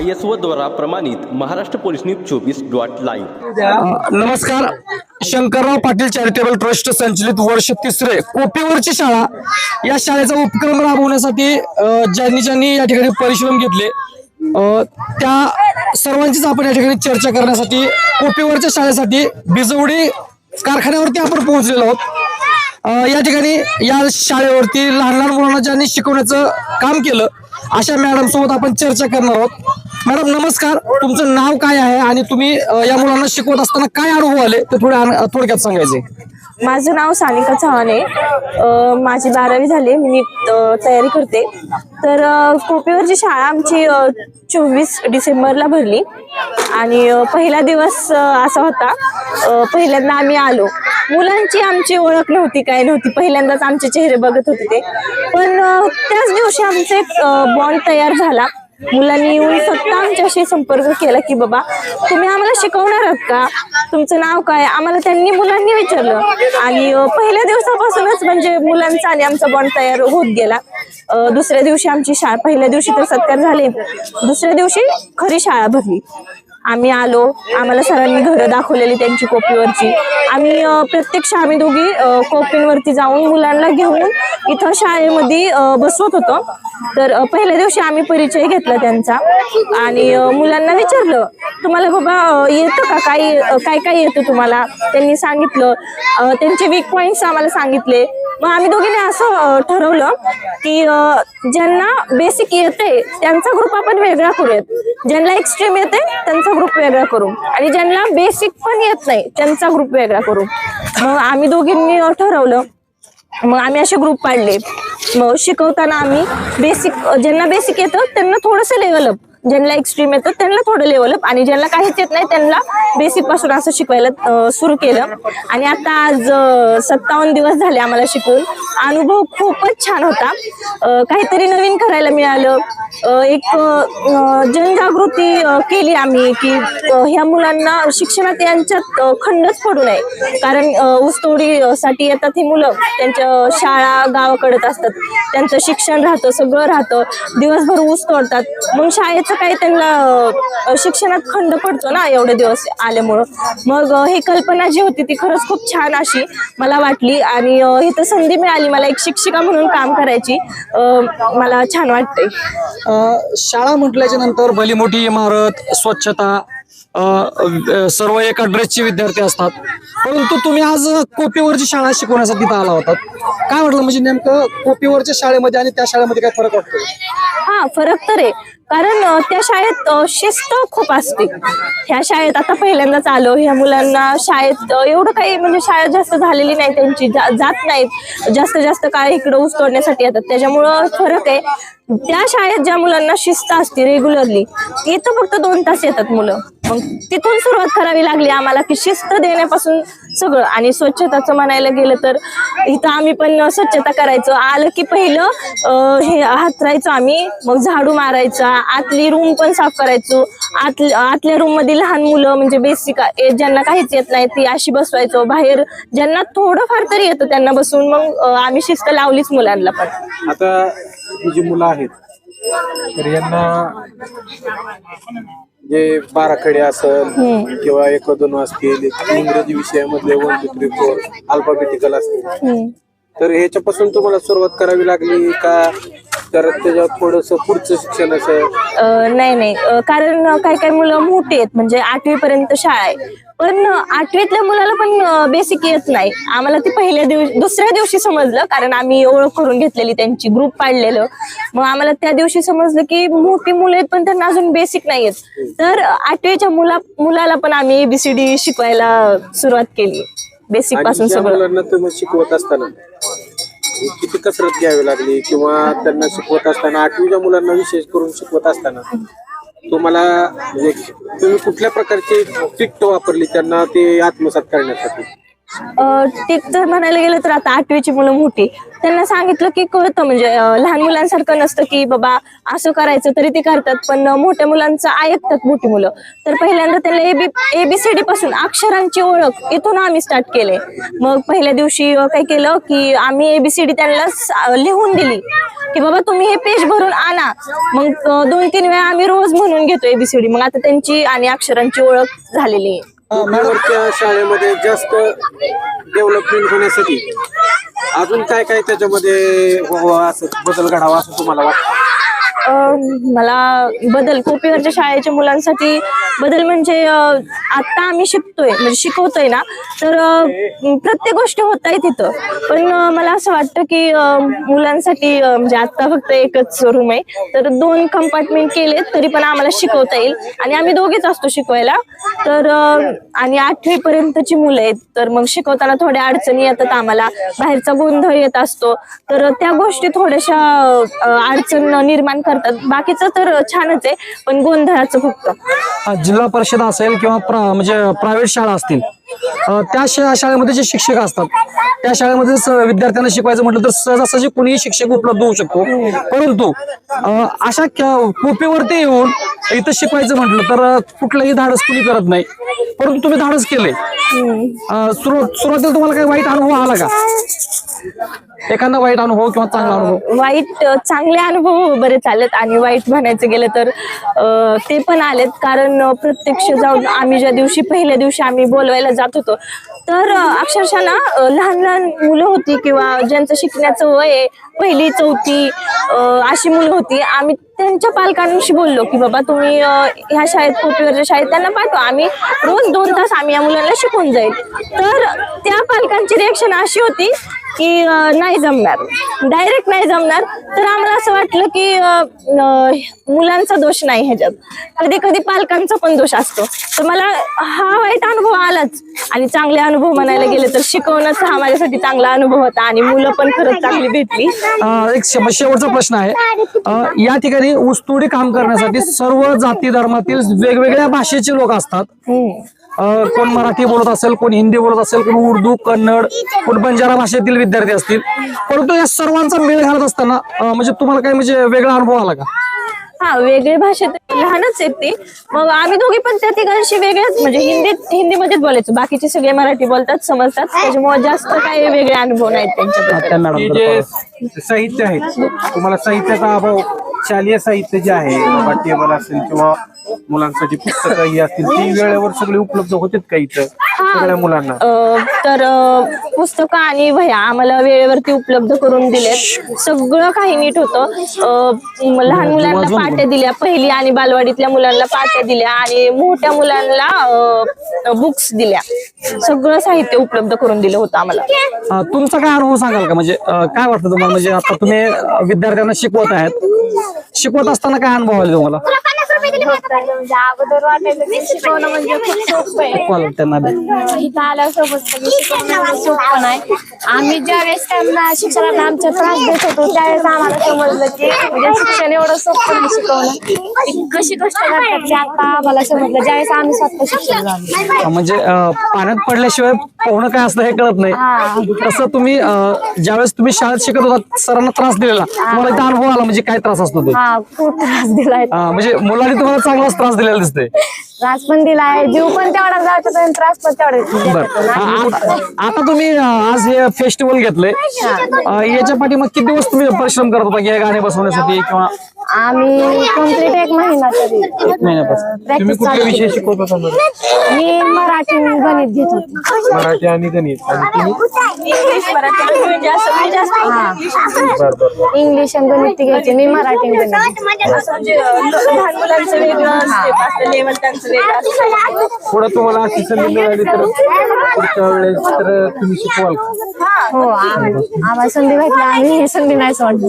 I S O द्वारा प्रमाणित Maharashtra police news चोवीस डॉट लाईव्ह. नमस्कार. शंकरराव पाटील चॅरिटेबल ट्रस्ट संचलित वर्ष तिसरे कोपीवरची शाळा. या शाळेचा उपक्रम राबवण्यासाठी ज्यांनी ज्यांनी या ठिकाणी परिश्रम घेतले त्या सर्वांचीच आपण या ठिकाणी चर्चा करण्यासाठी कोपीवरच्या शाळेसाठी बिजवडी कारखान्यावरती आपण पोहोचलेलो आहोत. या ठिकाणी या शाळेवरती लहान लहान मुलांना ज्यांनी शिकवण्याचं काम केलं अशा मॅडम सोबत आपण चर्चा करणार आहोत. मॅडम नमस्कार. तुमचं नाव काय आहे आणि तुम्ही अ, या मुलांना शिकवत असताना काय अनुभव आले? ते थोडे अन- थोडक्यात सांगायचे. माझं नाव सानिका चव्हाण आहे. माझी बारावी झाली मी तयारी करते. तर अ, कोपेवरची शाळा आमची चोवीस डिसेंबरला भरली. आणि पहिला दिवस असा होता. पहिल्यांदा आम्ही आलो. मुलांची आमची ओळख नव्हती काय नव्हती. पहिल्यांदाच आमचे चेहरे बघत होते ते. पण त्याच दिवशी आमचा एक बॉन्ड तयार झाला. मुलांनी येऊन स्वतः आमच्याशी संपर्क केला की बाबा तुम्ही आम्हाला शिकवणार आहात का? तुमचं नाव काय? आम्हाला त्यांनी मुलांनी विचारलं. आणि पहिल्या दिवसापासूनच म्हणजे मुलांचा आणि आमचा बॉन्ड तयार होत गेला. दुसऱ्या दिवशी आमची शाळा पहिल्या दिवशी तर सत्कार झाले. दुसऱ्या दिवशी खरी शाळा भरली. आम्ही आलो. आम्हाला सरांनी घरं दाखवलेली त्यांची कोपीवरची. आम्ही प्रत्यक्ष आम्ही दोघी अ, कोपींवरती जाऊन मुलांना घेऊन इथं शाळेमध्ये बसवत होतो. तर पहिल्या दिवशी आम्ही परिचय घेतला त्यांचा आणि मुलांना विचारलं तुम्हाला बाबा येतं का? काही काय काय येतं तुम्हाला? त्यांनी सांगितलं त्यांचे वीक पॉईंट्स आम्हाला सांगितले. मग आम्ही दोघींनी असं ठरवलं की ज्यांना बेसिक येते त्यांचा ग्रुप आपण वेगळा करूयात. ज्यांना एक्स्ट्रीम येते त्यांचा ग्रुप वेगळा करू. आणि ज्यांना बेसिक पण येत नाही त्यांचा ग्रुप वेगळा करू. मग आम्ही दोघींनी ठरवलं. मग आम्ही असे ग्रुप पाडले. मग शिकवताना आम्ही बेसिक ज्यांना बेसिक येतं त्यांना थोडंसं लेवल अप ज्यांना एक्स्ट्रीम येतं त्यांना थोडं लेवल अप आणि ज्यांना काहीच येत नाही त्यांना बेसिकपासून असं शिकवायला सुरू केलं. आणि आता आज सत्तावन्न दिवस झाले आम्हाला शिकून. अनुभव खूपच छान होता. काहीतरी नवीन करायला मिळालं. एक जनजागृती केली आम्ही की ह्या मुलांना शिक्षणात यांच्यात खंडच पडू नये. कारण ऊसतोडीसाठी येतात ही मुलं. त्यांच्या शाळा गावाकडत असतात. त्यांचं शिक्षण राहतं सगळं राहतं. दिवसभर ऊस तोडतात. मग शाळेत शाळेचं काही त्यांना शिक्षणात खंड पडतो ना एवढे दिवस आल्यामुळं. मग ही कल्पना जी होती ती खरंच खूप छान अशी मला वाटली आणि अ, इथं संधी मिळाली मला एक शिक्षिका म्हणून काम करायची मला छान वाटतंय. अ, शाळा म्हटल्याच्या नंतर भली मोठी इमारत स्वच्छता सर्व एका ड्रेसचे विद्यार्थी असतात. परंतु तुम्ही आज कोपीवरची शाळा शिकवण्यासाठी इथं आला होता काय वाटलं म्हणजे नेमकं कोपीवरच्या शाळेमध्ये आणि त्या शाळेमध्ये काय फरक वाटतो हा फरक तर आहे. कारण त्या शाळेत शिस्त खूप असते. ह्या शाळेत आता पहिल्यांदाच आलो. ह्या मुलांना शाळेत एवढं काही म्हणजे शाळेत जास्त झालेली नाही त्यांची जा- जात नाहीत. जास्त जास्त काळ इकडं ऊस तोडण्यासाठी येतात. त्याच्यामुळं फरक आहे. त्या शाळेत ज्या मुलांना शिस्त असते रेग्युलरली इथं फक्त दोन तास येतात मुलं. मग तिथून सुरुवात करावी लागली आम्हाला की शिस्त देण्यापासून सगळं. आणि स्वच्छताचं म्हणायला गेलं तर इथं आम्ही पण स्वच्छता करायचो. आलं की पहिलं हे हातरायचो आम्ही मग झाडू मारायचा आतली रूम पण साफ करायचो. आत आतल्या रूममध्ये लहान मुलं म्हणजे बेसिक ज्यांना काहीच येत नाही ती अशी बसवायचो. बाहेर ज्यांना थोडंफार तरी येतं त्यांना बसून मग आम्ही शिस्त लावलीच मुलांना पण. आता ही जी मुलं आहेत तर यांना जे बाराखडे असल किंवा एक दोन असतील इंग्रजी विषयामधले one two three four alphabetical असतील. तर ह्याच्यापासून तुम्हाला सुरुवात करावी लागली का? तर त्याच्यावर थोडस पुढचं शिक्षण असं? नाही नाही. अ, कारण काही काही मुलं मोठी आहेत. म्हणजे आठवी पर्यंत शाळा आहे. पण आठवीतल्या मुलाला पण बेसिक येत नाही. आम्हाला ते पहिल्या दिवशी दुसऱ्या दिवशी समजलं कारण आम्ही ओळख करून घेतलेली त्यांची ग्रुप पाडलेलं. मग आम्हाला त्या दिवशी समजलं की मोठी मुलं आहेत पण त्यांना अजून बेसिक नाही येत तर आठवीच्या मुला मुलाला पण आम्ही एबीसीडी शिकवायला सुरुवात केली. बेसिकपासून सगळं. तुम्ही शिकवत असताना किती कसरत घ्यावी लागली? किंवा त्यांना शिकवत असताना आठवीच्या मुलांना विशेष करून शिकवत असताना? तुम्हाला म्हणजे तुम्ही कुठल्या प्रकारची ट्रिक वापरली त्यांना ते आत्मसात करण्यासाठी? टिप जर म्हणायला गेलं तर आता आठवीची मुलं मोठी. त्यांना सांगितलं की कळतं म्हणजे लहान मुलांसारखं नसतं की बाबा असं करायचं तरी ते करतात पण मोठ्या मुलांचं ऐकतात मोठी मुलं. तर पहिल्यांदा त्यांना एबी एबीसीडी पासून अक्षरांची ओळख इथून आम्ही स्टार्ट केले. मग पहिल्या दिवशी काय केलं की आम्ही एबीसीडी त्यांना लिहून दिली की बाबा तुम्ही हे पेज भरून आणा. मग दोन तीन वेळा आम्ही रोज म्हणून घेतो एबीसीडी मग आता त्यांची आणि अक्षरांची ओळख झालेली आहे. कोपेवरच्या शाळेमध्ये जास्त डेव्हलपमेंट होण्यासाठी अजून काय काय त्याच्यामध्ये व्हावं असं बदल घडावा असं तुम्हाला वाटतं? मला बदल कोपीवरच्या शाळेच्या मुलांसाठी बदल म्हणजे आता आम्ही शिकतोय म्हणजे शिकवतोय ना तर प्रत्येक गोष्ट होत आहे तिथं. पण मला असं वाटतं की मुलांसाठी म्हणजे आता फक्त एकच रूम आहे तर दोन कंपार्टमेंट केले तरी पण आम्हाला शिकवता येईल. आणि आम्ही दोघेच असतो शिकवायला. तर आणि आठवी पर्यंतची मुलं आहेत तर मग शिकवताना थोड्या अडचणी येतात आम्हाला. बाहेरचा गोंधळ येत असतो. तर त्या गोष्टी थोड्याशा अडचण निर्माण करतात बाकीचं तर छानच आहे पण गोंधळाचं फक्त. अ, जिल्हा परिषद असेल किंवा प्रा- म्हणजे प्रायव्हेट शाळा असतील अ, त्या शा- शाळेमध्ये जे शिक्षक असतात त्या शाळेमध्ये स- विद्यार्थ्यांना शिकवायचं म्हटलं तर सहजासहजी कुणीही शिक्षक उपलब्ध होऊ शकतो. परंतु अ, अशा क- कोपेवरती येऊन इथं शिकवायचं म्हटलं तर अ, कुठलंही धाडस कुणी करत नाही. परंतु तुम्ही धाडस केलंय. अ, सुरु- सुरुवातीला तुम्हाला काही वाईट अनुभव आला का? एखादा वाईट अनुभव किंवा चांगला अनुभव? वाईट अ, चांगले अनुभव बरेच आलेत आणि वाईट म्हणायचं गेलं तर अ, ते पण आलेत. कारण अ, प्रत्यक्ष जाऊन आम्ही ज्या दिवशी पहिल्या दिवशी आम्ही बोलवायला जात होतो तर अ, अक्षरशः ना अ, लहान लहान मुलं होती किंवा ज्यांचं शिकण्याचं वय आहे, पहिली चौथी अ, अशी मुलं होती. आम्ही त्यांच्या पालकांशी बोललो की बाबा तुम्ही ह्या शाळेत कोपीवरच्या शाळेत त्यांना पाठवा. आम्ही रोज दोन तास आम्ही या मुलांना शिकून जाईल. तर त्या पालकांची रिएक्शन अशी होती की नाही जमणार. डायरेक्ट नाही जमणार. तर आम्हाला असं वाटलं की मुलांचा दोष नाही ह्याच्यात. कधी कधी पालकांचा पण दोष असतो. तर मला हा वाईट अनुभव आलाच. आणि चांगले अनुभव म्हणायला गेले तर शिकवणंच हा माझ्यासाठी चांगला अनुभव होता. आणि मुलं पण खरंच चांगली भेटली. एक शेवटचा प्रश्न आहे. या ठिकाणी ऊसतोडी काम करण्यासाठी सर्व जाती धर्मातील वेगवेगळ्या भाषेचे लोक असतात. अ, कोण मराठी बोलत असेल कोण हिंदी बोलत असेल कोण उर्दू कन्नड कोण बंजारा भाषेतील विद्यार्थी असतील. परंतु या सर्वांचा मेळ घालत असताना अ, म्हणजे तुम्हाला काही म्हणजे वेगळा अनुभव आला का? हा वेगळे भाषेत लहानच आहेत ती. मग आम्ही दोघी पण त्या ठिकाणशी वेगळ्याच म्हणजे हिंदीत हिंदीमध्येच बोलायचो. बाकीचे सगळे मराठी बोलतात समजतात. त्याच्यामुळे जास्त काही वेगळे अनुभव नाहीत त्यांच्याबद्दल. त्या मॅडम की जे साहित्य आहे तुम्हाला साहित्याचा अभाव शालेय साहित्य जे आहे बाबा टेबल असेल किंवा मुलांसाठी पुस्तकं ही असतील ती वेळेवर सगळे उपलब्ध होतात का इथं? सगळ्या मुलांना? अ, तर अ, पुस्तकं आणि वह्या आम्हाला वेळेवरती उपलब्ध करून दिलेत. सगळं काही नीट होतं. अ, म- लहान मुलांना पाट्या दिल्या. पहिली आणि बालवाडीतल्या मुलांना पाट्या दिल्या आणि मोठ्या मुलांना बुक्स दिल्या. सगळं साहित्य उपलब्ध करून दिलं होतं आम्हाला. अ, तुमचा काय अनुभव सांगाल का? म्हणजे अ, काय वाटतं तुम्हाला? म्हणजे आता तुम्ही अ, विद्यार्थ्यांना शिकवत आहेत. शिकवत असताना काय अनुभव आले तुम्हाला? म्हणजे अगोदर वाटायचं की शिकवणं म्हणजे खूप सोपं आहे. कॉल त्यांना शिकवणं सोपं नाही आम्ही ज्यावेळेस शिक्षकांना आमच्या त्रास देत होतो त्यावेळेस आम्हाला समजलं की म्हणजे शिक्षण एवढं सोपं नाही शिकवणं. ती कशी कष्ट करतात ते. आता आम्हाला समजलं ज्यावेळेस आम्ही स्वतः शिक्षण झालो म्हणजे अ, पाण्यात पडल्याशिवाय पोहणं काय असतं हे कळत नाही. तसं तुम्ही अ, ज्यावेळेस तुम्ही शाळेत शिकत होता सरांना त्रास दिलेला. तुम्हाला इथं अनुभव आला म्हणजे काय त्रास असतो तो? हा खूप त्रास दिलाय. अ, म्हणजे मुलांनी तुम्हाला चांगलाच त्रास दिलेला दिसतोय. त्रास पण दिलाय जीव पण तेवढा जायचा आणि त्रास पण तेवढा बर. आता आता तुम्ही अ, आज हे फेस्टिवल घेतलंय. अ, याच्या पाठी मग किती दिवस तुम्ही परिश्रम करत होता की हे गाणे बसवण्यासाठी किंवा आम्ही कंप्लीट एक महिना तरी एक महिन्यापासून तुम्ही प्रॅक्टिस कुठले चालू विषय केली. शिकवत बरं? मी मराठी गणित घेत होते. मराठी आणि गणित. आणि तुम्ही? इंग्लिश मराठी बरं बरं इंग्लिश आणि गणित ती घ्यायची मी मराठी आणि गणित असं म्हणजे ल- लहान मुलांचं वेगळं स्टेप असतं लेवल त्यांचं वेगळं असतं. पुढे तुम्हाला अशी संधी मिळाली तर पुढच्या वेळेस तर तुम्ही शिकवाल का? हो. आम- आम्हाला संधी भेटली आम्ही ही संधी नाही सोडली.